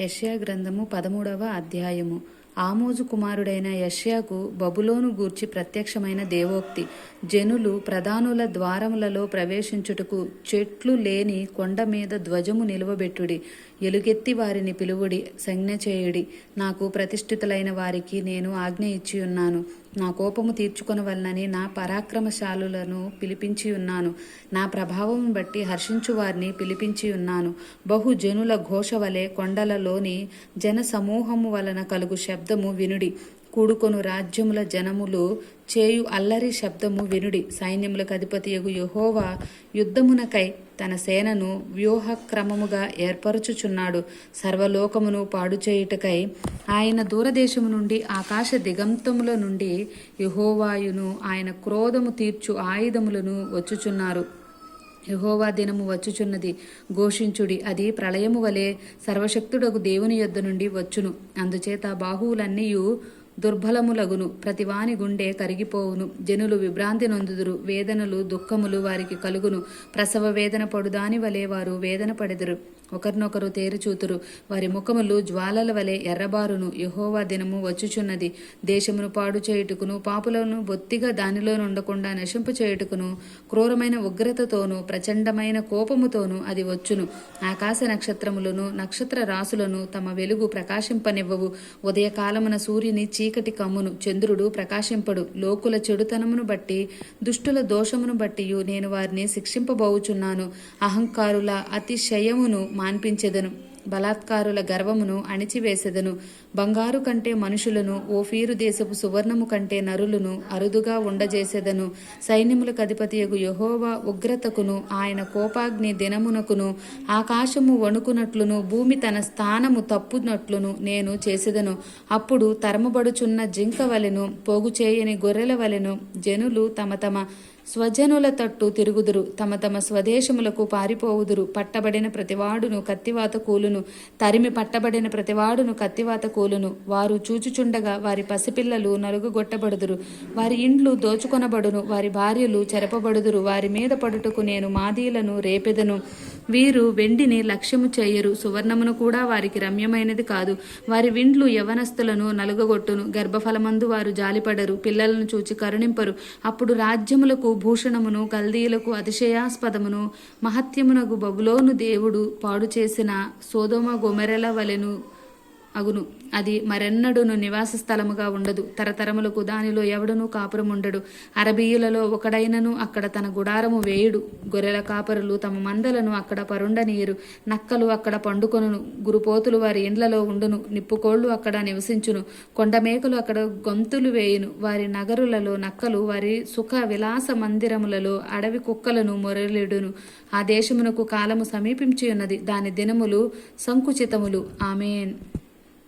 యెషయా గ్రంథము పదమూడవ అధ్యాయము ఆమోజు కుమారుడైన యష్యాకు బబులోను గూర్చి ప్రత్యక్షమైన దేవోక్తి. జనులు ప్రధానుల ద్వారములలో ప్రవేశించుటకు చెట్లు లేని కొండ మీద ధ్వజము నిలువబెట్టుడి. ఎలుగెత్తి వారిని పిలువుడి సంజ్ఞ చేయుడి నాకు ప్రతిష్ఠితులైన వారికి నేను ఆజ్ఞ ఇచ్చి ఉన్నాను నా కోపము తీర్చుకొనవలనని నా పరాక్రమశాలులను పిలిపించి ఉన్నాను నా ప్రభావం బట్టి హర్షించు వారిని పిలిపించి ఉన్నాను బహుజనుల ఘోష వలె కొండలలోని జన సమూహము వలన కలుగు శబ్దము వినుడి. కూడుకొను రాజ్యముల జనములు చేయు అల్లరి శబ్దము వినుడి. సైన్యములకు అధిపతియగు యహోవా యుద్ధమునకై తన సేనను వ్యూహక్రమముగా ఏర్పరచుచున్నాడు. సర్వలోకమును పాడుచేయుటకై ఆయన దూరదేశము నుండి ఆకాశ దిగంతముల నుండి యహోవాయును ఆయన క్రోధము తీర్చు ఆయుధములను వచ్చుచున్నారు. యహోవా దినము వచ్చుచున్నది. ఘోషించుడి అది ప్రళయము వలె సర్వశక్తుడగు దేవుని యొద్ద నుండి వచ్చును. అందుచేత బాహువులన్నీయు దుర్బలములగును. ప్రతివాని గుండె కరిగిపోవును. జనులు విభ్రాంతి నొందుదురు. వేదనలు దుఃఖములు వారికి కలుగును. ప్రసవ వేదన పడుదాని వలె వారు వేదన పడెదురు. ఒకరినొకరు తేరుచూతురు వారి ముఖములు జ్వాలల వలె ఎర్రబారును. యహోవా దినము వచ్చుచున్నది. దేశమును పాడు చేయుటకును పాపులను బొత్తిగా దానిలో నుండకుండా నశింపు చేయుటకును క్రూరమైన ఉగ్రతతోనూ ప్రచండమైన కోపముతోనూ అది వచ్చును. ఆకాశ నక్షత్రములను నక్షత్ర రాసులను తమ వెలుగు ప్రకాశింపనివ్వవు. ఉదయకాలమున సూర్యుని చీకటి కమ్మును. చంద్రుడు ప్రకాశింపడు. లోకుల చెడుతనమును బట్టి దుష్టుల దోషమును బట్టి నేను వారిని శిక్షింపబోచున్నాను అహంకారుల అతిశయమును మాన్పించెదను. బలాత్కారుల గర్వమును అణిచివేసెదను. బంగారు కంటే మనుషులను ఓఫీరు దేశపు సువర్ణము కంటే నరులను అరుదుగా ఉండజేసెదను. సైన్యములకు అధిపతియగు యహోవా ఉగ్రతకును ఆయన కోపాగ్ని దినమునకును ఆకాశము వణుకునట్లును భూమి తన స్థానము తప్పునట్లును నేను చేసెదను. అప్పుడు తరమబడుచున్న జింక వలెను పోగు చేయని గొర్రెల వలెను జనులు తమ తమ స్వజనుల తట్టు తిరుగుదురు తమ తమ స్వదేశములకు పారిపోవుదురు పట్టబడిన ప్రతివాడును కత్తివాత కూలును తరిమి పట్టబడిన ప్రతివాడును కత్తివాత కూలును. వారు చూచుచుండగా వారి పసిపిల్లలు నలుగుగొట్టబడుదురు వారి ఇండ్లు దోచుకొనబడును వారి భార్యలు చెరపబడుదురు వారి మీద పడుటకు నేను మాదీలను రేపెదను. వీరు వెండిని లక్ష్యము చేయరు. సువర్ణమును కూడా వారికి రమ్యమైనది కాదు. వారి విండ్లు యవనస్తులను నలుగగొట్టును. గర్భఫలమందు వారు జాలిపడరు. పిల్లలను చూచి కరుణింపరు. అప్పుడు రాజ్యములకు భూషణమును కల్దీయులకు అతిశయాస్పదమును మహత్యమునకు బబులోను దేవుడు పాడు చేసిన సోదోమ గొమెరెల వలెను అగును. అది మరెన్నడును నివాస స్థలముగా ఉండదు. తరతరములకు దానిలో ఎవడునూ కాపురం ఉండడు. అరబీయులలో ఒకడైనను అక్కడ తన గుడారము వేయుడు. గొర్రెల కాపరులు తమ మందలను అక్కడ పరుండనీయరు. నక్కలు అక్కడ పండుకొనును. గురుపోతులు వారి ఇండ్లలో ఉండును. నిప్పుకోళ్ళు అక్కడ నివసించును. కొండమేకలు అక్కడ గొంతులు వేయును. వారి నగరులలో నక్కలు వారి సుఖ విలాస మందిరములలో అడవి కుక్కలను మొరలిడును. ఆ దేశమునకు కాలము సమీపించి ఉన్నది దాని దినములు సంకుచితములు. ఆమెన్.